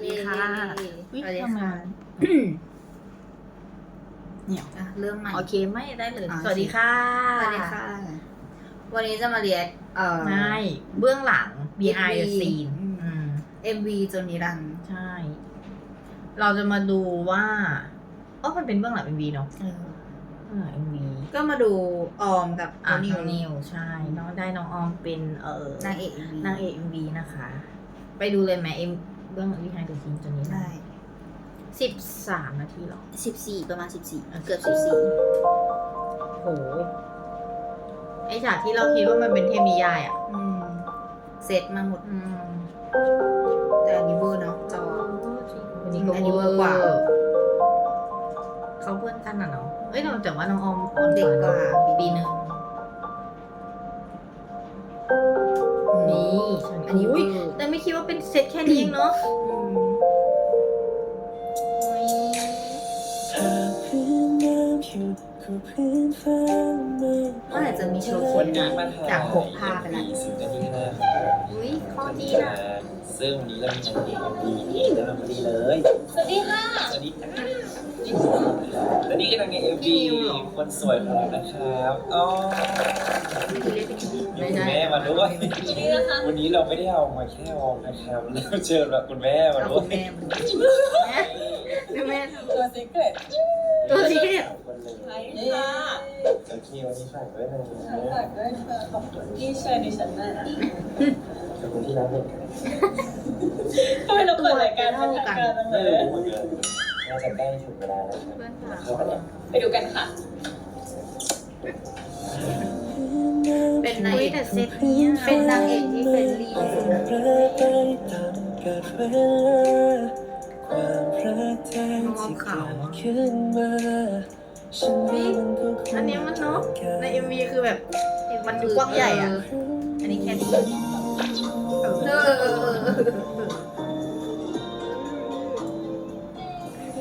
วัสดีค่ะอุ๊ยสวัสดีทำไมค่ะเนี่ยอะเริ่มใหม่โอเคไม่ได้เลยอ่าสวัสดีค่ะ สวัสดีค่ะ วันนี้จะมาเรียนเอ่อใช่เบื้องหลัง behind the MV scene อืมอืม MV จนนิรันดร์ใช่ เราจะมาดูว่าอ๋อมันเป็นเบื้องหลัง MV เนาะเออเบื้องหลัง MV ก็มาดูออมกับอ่านินิววนิวใช่ น้องได้น้องออมเป็นเอ่อนางเอก MV นางเอก MV นะคะ ไปดูเลยไหมเอ็ม เบื้องหลัง behind the scene จนนี้ใช่สิบสามนาทีเหรอ สิบสี่ประมาณสิบสี่เกือบสิบสี่โห ไอฉากที่เราคิดว่ามันเป็นเทพนิยายอะ อืมเซตมาหมด อืมแต่อันนี้เวอร์เนาะจอวันนี้ก็อันนี้เวอร์กว่า เขาเพื่อนกันอะเนาะเอ้ยแต่ว่าน้องออมอ่อนเด็กกว่าปีหนึ่งนี่นี่อันนี้เวอุ้ยอร์แต่ไม่ คิดว่าเป็นเซตแค่นี้เองเนาะอืมอุ๊ยเมื่อไหร่จะมีโชว์ควันนนี้อะมาถ่ายจากหกภาพไปแล้วสิบนาทีห้าอุ้ยข้อดีนะ ซึ่งวันนี้เรามีนางเอกดีนี่เดินมาพอดีเลยสวัสดีค่ะ สวัสดีค่ะและนี่คือนางเอกเอ็มวีคนสวยของเรานะครับอ๋อมีคุณแม่ มาด้วยนี่นะคะ วันนี้เราไม่ได้เอามาแค่ออมนะครับเราเชิญแบบคุณแม่มาเอาด้วคุยณแม่มาดูดูแม่ตัวซีเกรตตัวซีเกรตคนเลยใช่ค่ะโอเควันนี้ฝากด้วยนะฝากด้วยค่ะขอบคุณที่เชิญดิฉันมานะขอบคุณที่รับเด็กทำไมเราเปิดรายการเป็นทางการจังเลไม่ยรู้เหมือนกันน่าจะใกล้ถึงเวลาแล้วครับเพื่อนสาวเข้าไปแล้วไปดูกันค่ะเป็ นางเอยกแต่เซตนี้เป็นนางเอกที่เป็นรีที่สุดอะอันนี้มันเนาะใน MV คือแบบมันดูกว้างใหญ่อะ อันนี้แค่นี้เออเออเออเออ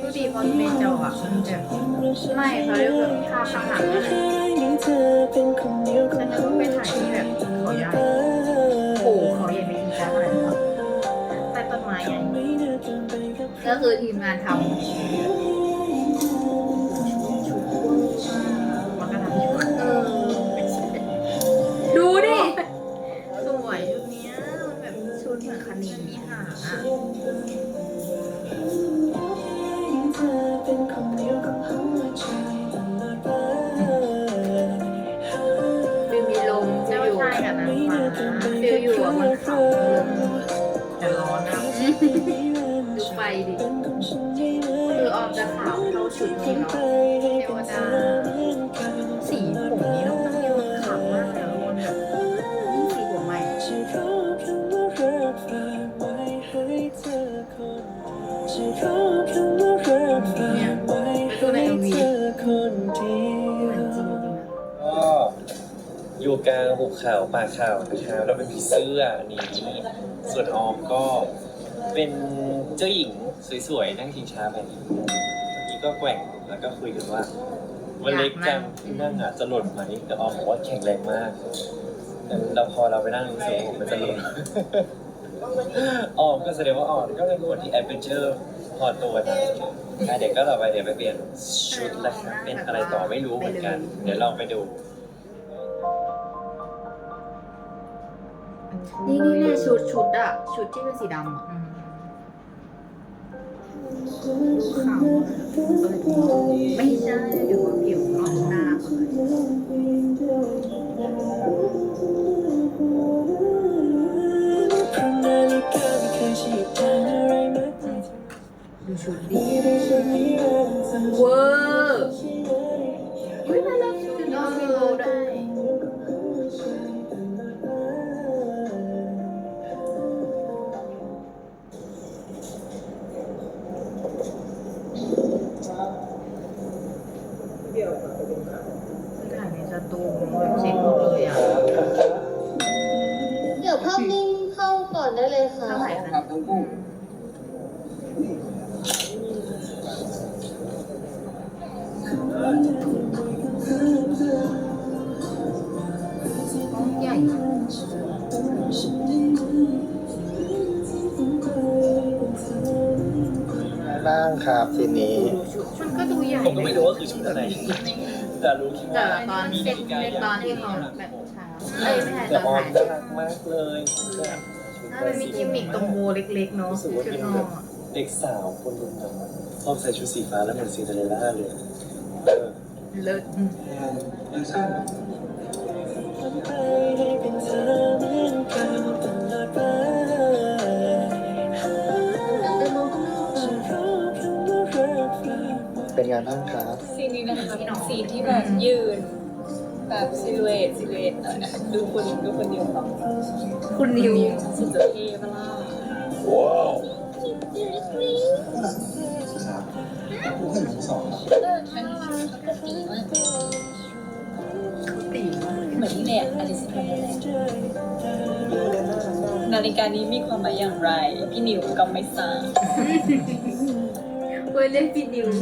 ดูดีพอดูในจออะไม่เขาเรียกว่าภาพข้างหลัง ก็คือทีมงานทมั นจริงจริงอะก็อยู่กลางหุบเขาป่าเขานะครับเราเป็นผีเสื้อนี้ส่วนออมก็เป็นเจ้าหญิงสวยๆนั่งชิงช้าไปเมื่อกี้ก็แกว่งแล้วก็คุยกันว่ามันเล็กจังที่นั่งอะจะหล่นไหมแต่ออมบอกว่าแข็งแรงมากงั้นเราพอเราไปนั่งสูงมันจะหล่นออมก็แสดงว่าออมก็เป็นคนที่แอดเวนเจอร์ พอตัวนะอะเดี๋ยวก็เราไปเดี๋ยวไปเปลี่ยนชุดแล้วครับเป็นอะไรต่อไม่รู้เหมือนกัน เดี๋ยวลองไปดู นี่นี่เนี่ยชุดชุดอะชุดที่เป็นสีดำอะขาวไม่ใช่เดี๋ยวว่าผิวออกหน้าเขาเลย ดูชุดดิเวอร์อุ้ยน่ารักชุดนี้มีโบได้ถ่ายในสตูแบบเซ็ตหมดเลยอะเดี๋ยวภาพนิ่งเข้าก่อนได้เลยค่ะเท่าไหร่คะางครับทีนี้ มันก็ดูใหญ่ผมก็ไม่รู้ว่าคือชุดอะไร แต่รู้แค่แต่ว่าตอนเซ็ตตอนที่เขาแบบเช้าเอ้ยไม่ใช่ตแต่อนออมถ่ายน่ารักมากเลยถ้ามันมีกิมมิคตรงโบเล็กๆเนาะรู้สึกว่าชุดเป็นนอแบนบอะเด็กสาวคนหนึงนะชอบใส่ชุดสีฟ้าแล้วเหมือนซินเดอเรลล่าเลยเออเลิศอืมเป็น ไงบ้างครับซีนนี้นะคะเป็นซีนที่แบบยืน แบบซิลูเอตซิลูเอตหน่อยนะคะดูคนดูคนเดียวต่อคุณนิวสุดจะเท่ปะล่ะว้าวเอออันนี้ชุดปกติมากตีมากเหมือนที่เนี่ยอลิซเป็นอะไรนาฬิกานี้มีความหมายอย่างไร พี่นิวก็ไม่ทราบ เว้ยเล่นพี่นิวช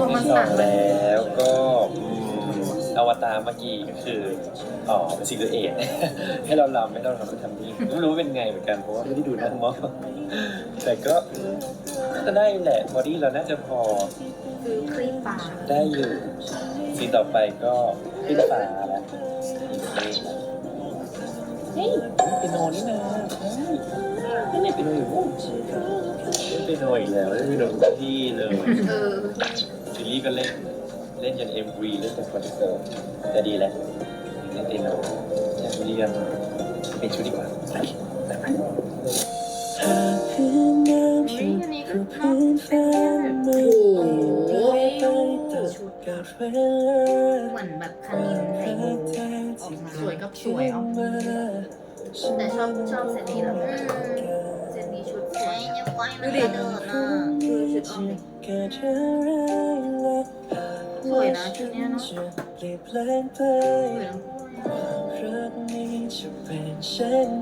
่วงที่สองแล้วก็อืมอว ตารเมื่อกี้ก็คืออ๋อเป็นซิงเกิลเอทให้เราลำให้เราทำไปทำนี่ไม่รู้ว่าเป็นไงเหมือนกันเพราะว่าไม่ได้ดูหนังมอแต่ก็ก็ได้แหละบอดี้เราน่าจะพอคือครีมปากได้อยู่ซีนต่อไปก็ขึ้นฟ้าแล้วเฮ้ยเป็นโนนี่นะเฮ้ยนี่เป็นโนอยู่เป็นโนอีกแล้วเป็นโนทุกที่เลยเออซีรีส์ก็เล่น เล่นจนเอ็มวีเล่นจนคอนเสิร์ตแต่ดีแหละเล่นตีนเราอยากเรียนเป็นชุดดีกว่าไปไปไปเฮ้ยอันนี้ก็น่าเป็นโอ้โหชุดเหมือนแบบคานินใส่บูออกมาสวยกับสวยออกมาแต่ชอบชอบเซตนี้แล้วเซตนี้ชุดสวยดูดิดูชุดออกดิ สวยนะชุดเนี้ยเนาะสวยนะ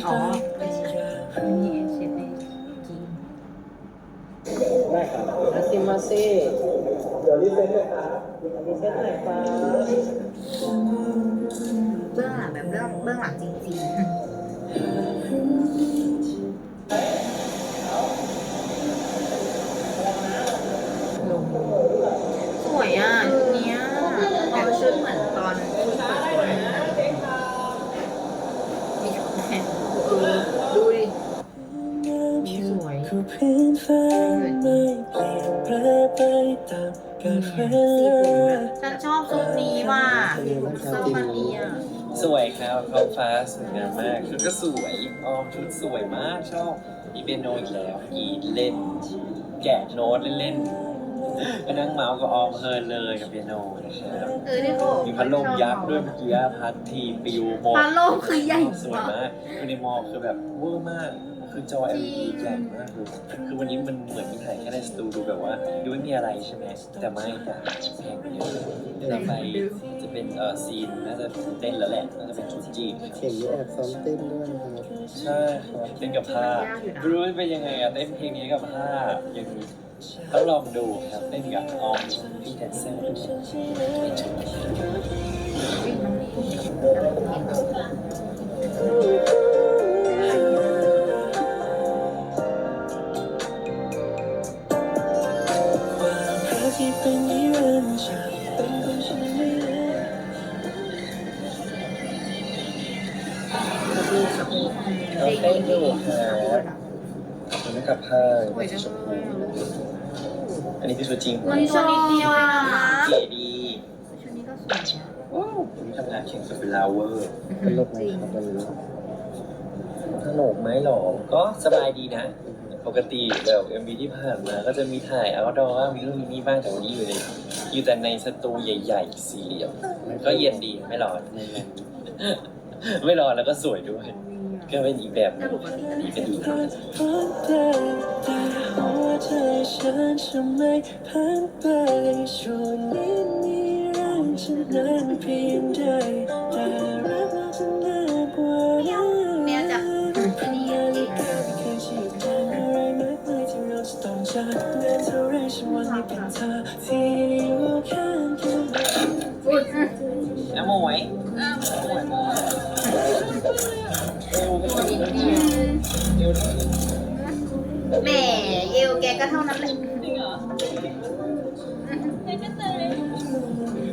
อ๋อไม่ใช่นี่เช็ดในจีนได้ครับอาซิมาเซ่เดี๋ยวรีเซ็ตเลยครับรีเซ็ตหน่อยครับเบื้องหลังแบบเรื่องเบื้องหลังจริงๆ ฉันชอบชุดนี้ว่ะชอบมันนี้อะสวยครับท้องฟ้าสวยงามมากชุดก็สวยออมชุดสวยมากชอบอีเปียโนอีกแล้วอีเล่น แกะโน้ตเล่นๆก็นั่งเมาส์กับออมเพลินเลยกับเปียโนนะครับเออที่เขาบอกมีพัดลมยักษ์ด้วยเมื่อกี้พัดทีปิวหมดพัดลมคือใหญ่สวยมากมากคือในมอคือแบบเวอร์มาก คือจอ LED ใหญ่มากเลยคือวันนี้มันเหมือนมีถ่ายแค่ในสตูดูแบบว่าดูไม่มีอะไรใช่ไหมแต่ไม่จ้ะแพงไปเยอะต่อไปจะเป็นเอ่อซีนน่าจะเต้นแล้วแหละน่าจะเป็นชุดจีนเข็มนี้แอบซ้อมเต้นด้วยนะครับใช่ครับเต้นกับผ้าไม่รู้ว่าเป็นยังไงอะเต้นเพลงนี้กับผ้าอย่างนี้ต้องลองดูครับเต้นกับออมพี่แดนเซอร์ด้วยเป็นชุดนี้ เราเต้นดูครับมันกับผ้าสวยจังเลยอะอันนี้คือชุดจริงมันนี้ชอบนิดเดียวเองนะเก๋ดีชุดนี้ก็สวยนะว้าววันนี้ทำงานแข่งกับเวลาเวอร์ตลกไหมครับวันนี้สนุกไหมหรอก็สบายดีนะ ปกติแบบเอ็มวีที่ผ่านมาก็จะมีถ่ายเอาดอบ้างมีนู่นมีนี่บ้างแต่วันนี้อยู่ในอยู่แต่ในสตูใหญ่ๆสี่เหลี่ยมก็เย็นดีไม่ร้อน ในแรงไม่ร้อนแล้วก็สวยด้วยก็เป็นอีกแบบหนึแต่งปกติก็อีได้กเป็นอีกแบบหนึ่งหัวใจฉันจะไม่พันไปช่วงนี้มีแรงฉันนั้นเพียงใด จากเดินเท่าไรฉันวันนี้เเธอยแหมเอวแกก็เท่านั้นและ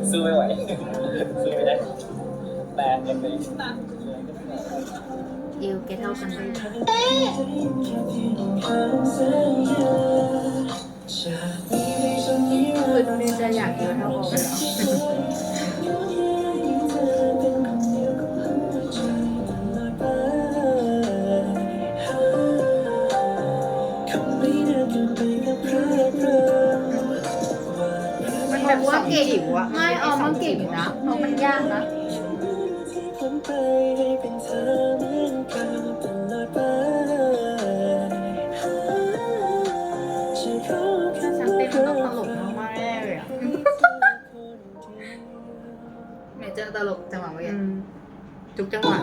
สู้ไม่ไหวซื้อไม่ได้แบนยังไงเอวแกเท่ากันเลย ทุกจังหวะ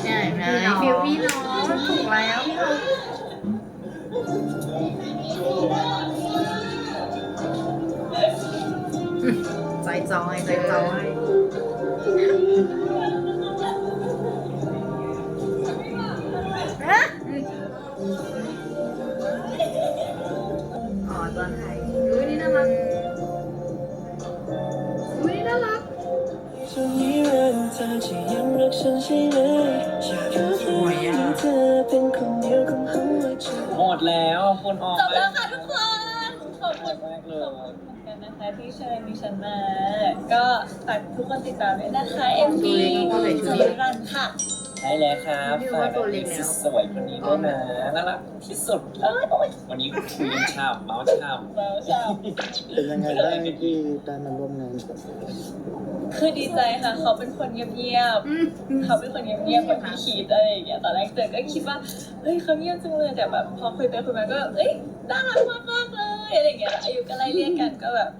ใช่ไหมฟิลพี่น้องถูกแล้วพี่น้องใจจอยใจจอยฮะอ๋อตอนไทยอุ้ยนี่ รันดร์เธอจะยังรักฉันใช่ไหมอยากรู้แค่ให้เธอเป็นคนเดียวของหัวใจ หมดแล้วคนออกจบแล้วค่ะทุกคน ขอบคุณมากเลยเหมือนกันนะคะที่เชิญดิฉันมา ก็ฝากทุกคนติดตามด้วยนะคะ MV จบรันค่ะ ใช่แล้วครับไม่รู้ว่าตัวเล็กแล้ว สวยคนนี้ด้วยนะน่ารักที่สุดเอ้ยโอ๊ยวันนี้คุยกันฉ่ำเมาส์ฉ่เราชอบเป็นยังไงบ้างที่ได้มาร่วมงานกับคือดีใจค่ะ เขาเป็นคนเงียบอืมๆเขาเป็นคนเงียบๆแบบที่คิดอะไรอย่างเงี้ยตอนแรกเจอก็คิดว่าเฮ้ยเขาเงียบจังเลยแต่แบบพอคุยไปคุยมาก็เอ้ยน่ารักมากๆเลยอะไรอย่างเงี้ยแล้วอายุก็ไล่เรียกกันก็แบบ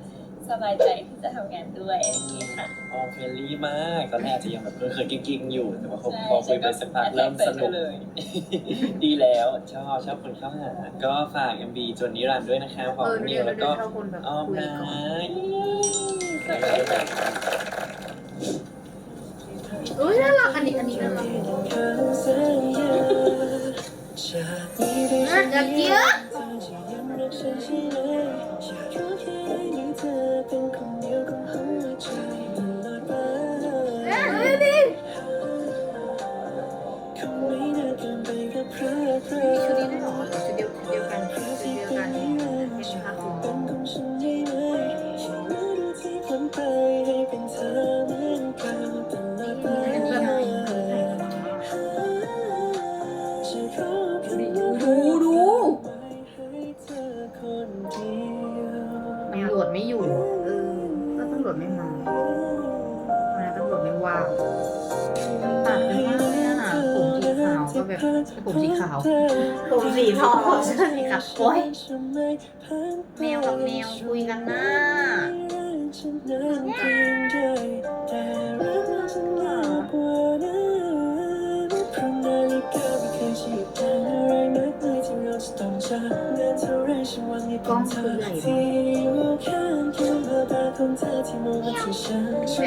สบายใจที่จะทำงานด้วยอะไรอย่างเงี้ยค่ะำออเฟรนลี่มากตอนแรกอาจจะยังแบบเคยๆกิ้งๆอยู่ แต่ว่าพอใช่พอคุยไปสักพักเริ่มสนุกเลย ดีแล้วชอบชอบคนเข้าหา ก็ฝาก MB จนนิรันดร์ด้วยนะคะขอเองอนิเนี่ยวแล้วเดิก็นเข้าคนแบบอ้อมคุยนะก่อนอุ้ยน่ารักอันนี้อันนี้น่ารักน่ารักเยอะ Chờ khi 爱你，这 cho đến bây. ผมสีขาว ผมสีทองเสื้อสีขาวโอ้ยแมวกับแมวคุยกันนะกล้องคือใหญ่มาก แบ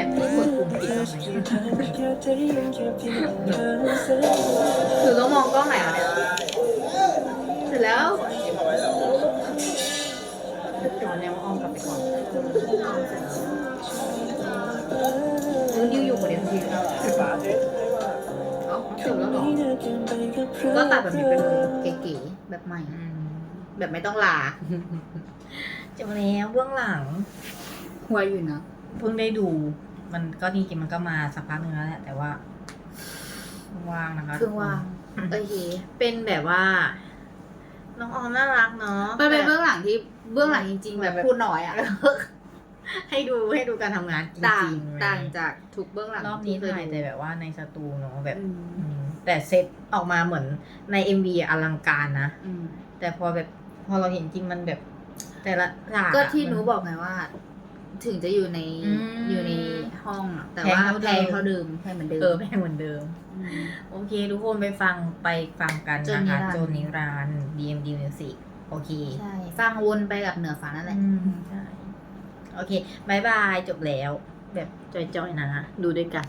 บที่กดปุ่มปิดเอาไหมคือต้องมองกล้องไหนวะเนี่ยเสร็จแล้วเดี๋ยวแนวออมกลับไปก่อนเออดิวอยู่กับเดี๋ยวดิวเอ้าจบแล้วเหรอก็ตัดแบบนี้ไปเลยเก๋ๆแบบใหม่ แบบไม่ต้องลาจบแล้วเบื้องหลัง หัวอยู่นะเพิ่งได้ดู มันก็จริงๆมันก็มาสักพักหนึงแล้วแหละแต่ว่าว่างนะคะคือว่างโอเค เป็นแบบว่า น้องออมน่ารักเนาะมันเป็นแบบเบื้องหลังที่เบื้องหลังจริง ๆ แบบพูดน้อยอะให้ดูให้ดูการทำงานจต่างริงๆต่างจากทุกเบื้องหลังรอบนี้ที่เคถ่ายดูแต่แบบว่าในสตูเนาะแบบอืมอืมแต่เซตออกมาเหมือนใน MV อะอลังการนะอืมแต่พอแบบพอเราเห็นจริงมันแบบ แต่ละฉากอะก็ที่หนูมับอกไงว่า ถึงจะอยู่ในอืมอยู่ในห้องอะแต่แพงว่าเท่าเดิมแพงเท่าเดิมแพงเหมือนเดิม เออแพงเหมือนเดิมมโอเค ทุกคนไปฟังไปฟังกันโจนินะคะรันดร์โจนิราน DMD Music โอเคใช่ฟังวนไปกับเหนือฟ้านั่นแหละ อืมใช่โอเคบายบาย จบแล้ว แบบจอยๆนะ ดูด้วยกัน